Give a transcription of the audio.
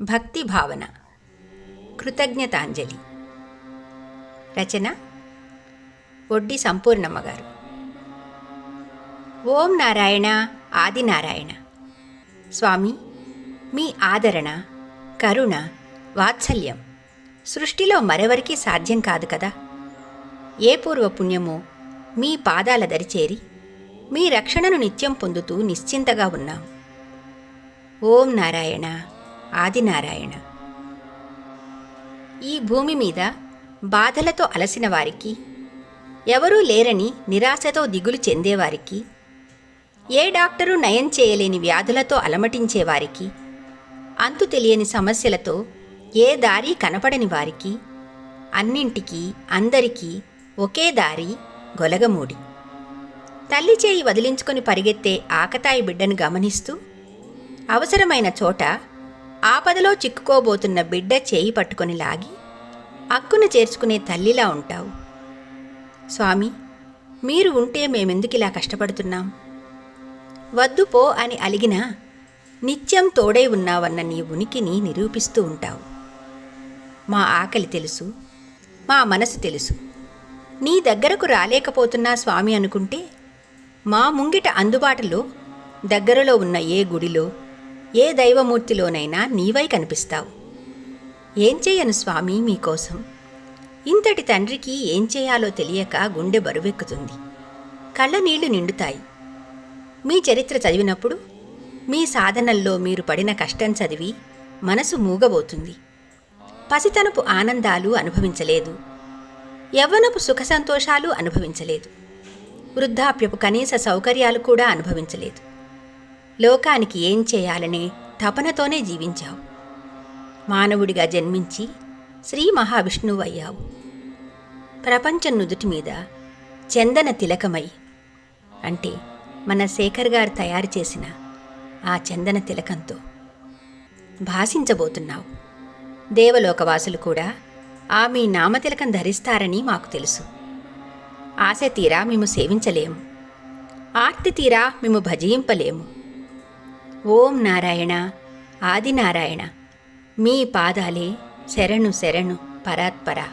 భక్తి భావన. కృతజ్ఞతాంజలి. రచన ఒడ్డి సంపూర్ణమ్మ గారు ఓం నారాయణ ఆదినారాయణ. స్వామి మీ ఆదరణ కరుణ వాత్సల్యం. సృష్టిలో మరెవరికీ సాధ్యం కాదు కదా? ఏ పూర్వ పుణ్యమో మీ పాదాల దరిచేరి మీ రక్షణను నిత్యం పొందుతూ నిశ్చింతగా ఉన్నాం. ఓం నారాయణ ఆదినారాయణ. ఈ భూమి మీద బాధలతో అలసిన వారికి ఎవరూ లేరని నిరాశతో దిగులు చెందేవారికి ఏ డాక్టరు నయం చేయలేని వ్యాధులతో అలమటించేవారికి అంతు తెలియని సమస్యలతో ఏ దారి కనపడని వారికి అన్నింటికీ అందరికీ ఒకే దారి గొలగమూడి. తల్లి చేయి వదిలించుకొని పరిగెత్తే ఆకతాయి బిడ్డను గమనిస్తూ అవసరమైన చోట ఆపదలో చిక్కుకోబోతున్న బిడ్డ చేయి పట్టుకొని లాగి అక్కున చేర్చుకునే తల్లిలా ఉంటావు. స్వామి మీరు ఉంటే మేమెందుకు ఇలా కష్టపడుతున్నాం? వద్దు పో అని అలిగినా నిత్యం తోడై ఉన్నావన్న నీ ఉనికిని నిరూపిస్తూ ఉంటావు. మా ఆకలి తెలుసు మా మనసు తెలుసు. నీ దగ్గరకు రాలేకపోతున్నా స్వామి అనుకుంటే మా ముంగిట అందుబాటులో దగ్గరలో ఉన్న ఏ గుడిలో ఏ దైవమూర్తిలోనైనా నీవై కనిపిస్తావు. ఏం చేయను స్వామి మీకోసం? ఇంతటి తండ్రికి ఏం చేయాలో తెలియక గుండె బరువెక్కుతుంది. కళ్ళ నీళ్ళు నిండుతాయి. మీ చరిత్ర చదివినప్పుడు మీ సాధనల్లో మీరు పడిన కష్టం చదివి మనసు మూగబోతుంది. పసితనపు ఆనందాలు అనుభవించలేదు. యవ్వనపు సుఖ సంతోషాలు అనుభవించలేదు. వృద్ధాప్యపు కనీస సౌకర్యాలు కూడా అనుభవించలేదు. లోకానికి ఏం చేయాలనే తపనతోనే జీవించావు. మానవుడిగా జన్మించి శ్రీ మహావిష్ణువు అయ్యావు ప్రపంచం నుదుటి మీద చందన తిలకమై అంటే మన శేఖర్ గారు తయారు చేసిన ఆ చందన తిలకంతో భాషించబోతున్నావు. దేవలోకవాసులు కూడా ఆ మీ నామతిలకం ధరిస్తారని మాకు తెలుసు. ఆశ తీరా మేము సేవించలేము. ఆర్తి తీరా మేము భజింపలేము ఓం నారాయణ ఆదినారాయణ. మీ పాదాలే శరణు శరణు పరాత్పరా.